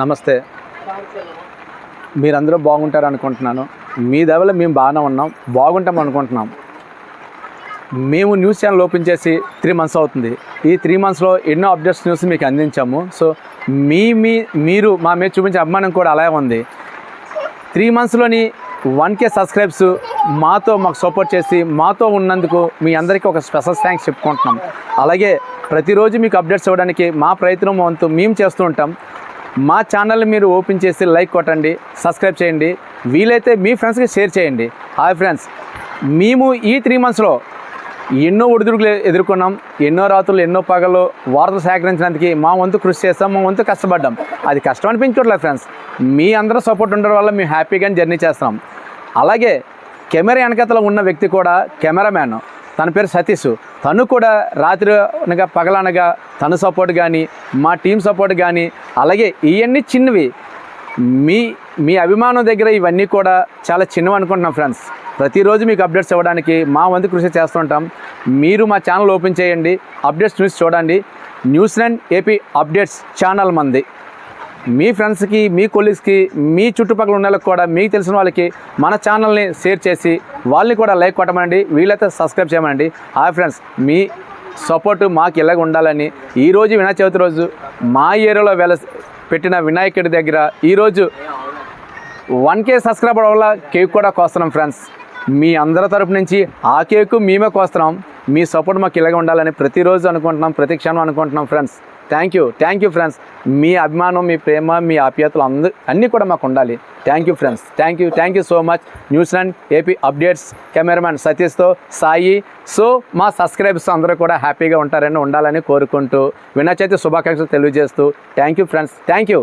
నమస్తే. మీరందరూ బాగుంటారు అనుకుంటున్నాను. మీ దెవల మేము బాగానే ఉన్నాం బాగుంటాం అనుకుంటున్నాం. మేము న్యూస్ ఛానల్ ఓపెన్ చేసి త్రీ మంత్స్ అవుతుంది. ఈ త్రీ మంత్స్లో ఎన్నో అప్డేట్స్ న్యూస్ మీకు అందించాము. సో మీ మీ మీరు మా మీద చూపించే అభిమానం కూడా అలాగే ఉంది. త్రీ మంత్స్లోని వన్ కే సబ్స్క్రైబ్స్ మాతో మాకు సపోర్ట్ చేసి మాతో ఉన్నందుకు మీ అందరికీ ఒక స్పెషల్ థ్యాంక్స్ చెప్పుకుంటున్నాం. అలాగే ప్రతిరోజు మీకు అప్డేట్స్ ఇవ్వడానికి మా ప్రయత్నం వంతు మేము చేస్తూ ఉంటాం. మా ఛానల్ మీరు ఓపెన్ చేసి లైక్ కొట్టండి సబ్స్క్రైబ్ చేయండి వీలైతే మీ ఫ్రెండ్స్కి షేర్ చేయండి. హాయ్ ఫ్రెండ్స్ మేము ఈ త్రీ మంత్స్లో ఎన్నో ఒడిదుడుకులు ఎదుర్కొన్నాం ఎన్నో రాత్రులు ఎన్నో పగలు వార్తలు సేకరించినందుకు మా వంతు కృషి చేస్తాం మా వంతు కష్టపడ్డాం. అది కష్టం అనిపించట్లేదు ఫ్రెండ్స్. మీ అందరూ సపోర్ట్ ఉండడం వల్ల మేము హ్యాపీగా జర్నీ చేస్తాం అలాగే కెమెరా వెనకతలో ఉన్న వ్యక్తి కూడా కెమెరామ్యాన్. తన పేరు సతీష్ తను కూడా రాత్రి అనగా పగలనగా తన సపోర్ట్ కానీ మా టీం సపోర్ట్ కానీ అలాగే ఇవన్నీ చిన్నవి. మీ మీ అభిమానం దగ్గర ఇవన్నీ కూడా చాలా చిన్నవి అనుకుంటున్నాం ఫ్రెండ్స్. ప్రతిరోజు మీకు అప్డేట్స్ ఇవ్వడానికి మా వంతు కృషి చేస్తుంటాం మీరు మా ఛానల్ ఓపెన్ చేయండి. అప్డేట్స్ న్యూస్ చూడండి. న్యూస్ ఏపీ అప్డేట్స్ ఛానల్ మంది. మీ ఫ్రెండ్స్కి మీ కొలీగ్స్కి మీ చుట్టుపక్కల ఉన్న వాళ్ళకి కూడా మీకు తెలిసిన వాళ్ళకి మన ఛానల్ని షేర్ చేసి వాళ్ళని కూడా లైక్ కొట్టమనండి. వీళ్ళైతే సబ్స్క్రైబ్ చేయమనండి. హాయ్ ఫ్రెండ్స్ మీ సపోర్ట్ మాకు ఇలాగ ఉండాలని ఈరోజు వినాయక చవితి రోజు మా ఏరియాలో వెల పెట్టిన వినాయకుడి దగ్గర ఈరోజు వన్ కే సబ్స్క్రైబర్ వల్ల కేక్ కూడా కోస్తున్నాం ఫ్రెండ్స్. మీ అందరి తరపు నుంచి ఆ కేకు మేమే కోస్తున్నాం. మీ సపోర్ట్ మాకు ఇలాగే ఉండాలని ప్రతిరోజు అనుకుంటున్నాం ప్రతి క్షణం అనుకుంటున్నాం friends. Thank you thank you friends మీ అభిమానం మీ ప్రేమ మీ ఆప్యాయతలు అందు అన్నీ కూడా మాకు ఉండాలి. Thank you friends thank you thank you so much New Zealand AP updates cameraman సతీష్తో Sai. So మా సబ్స్క్రైబర్స్ అందరూ కూడా హ్యాపీగా ఉంటారని ఉండాలని కోరుకుంటూ వినాయక చవితి శుభాకాంక్షలు తెలియజేస్తూ thank you friends thank you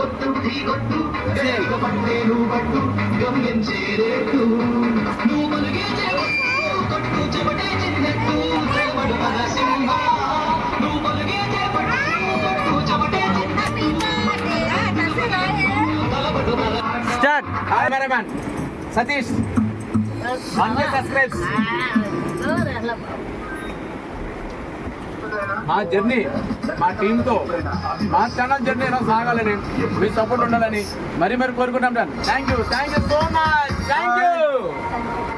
చాలు అలా చాలు మరి పంటలు పొడిచాడు చేసుకుంటున్నాం start cameraman Satish one subscribes మా జర్నీ మా టీంతో మా ఛానల్ జర్నీ ఎలా సాగాలని మీ సపోర్ట్ ఉండాలని మరి మరి కోరుకుంటాం thank you thank you so much thank you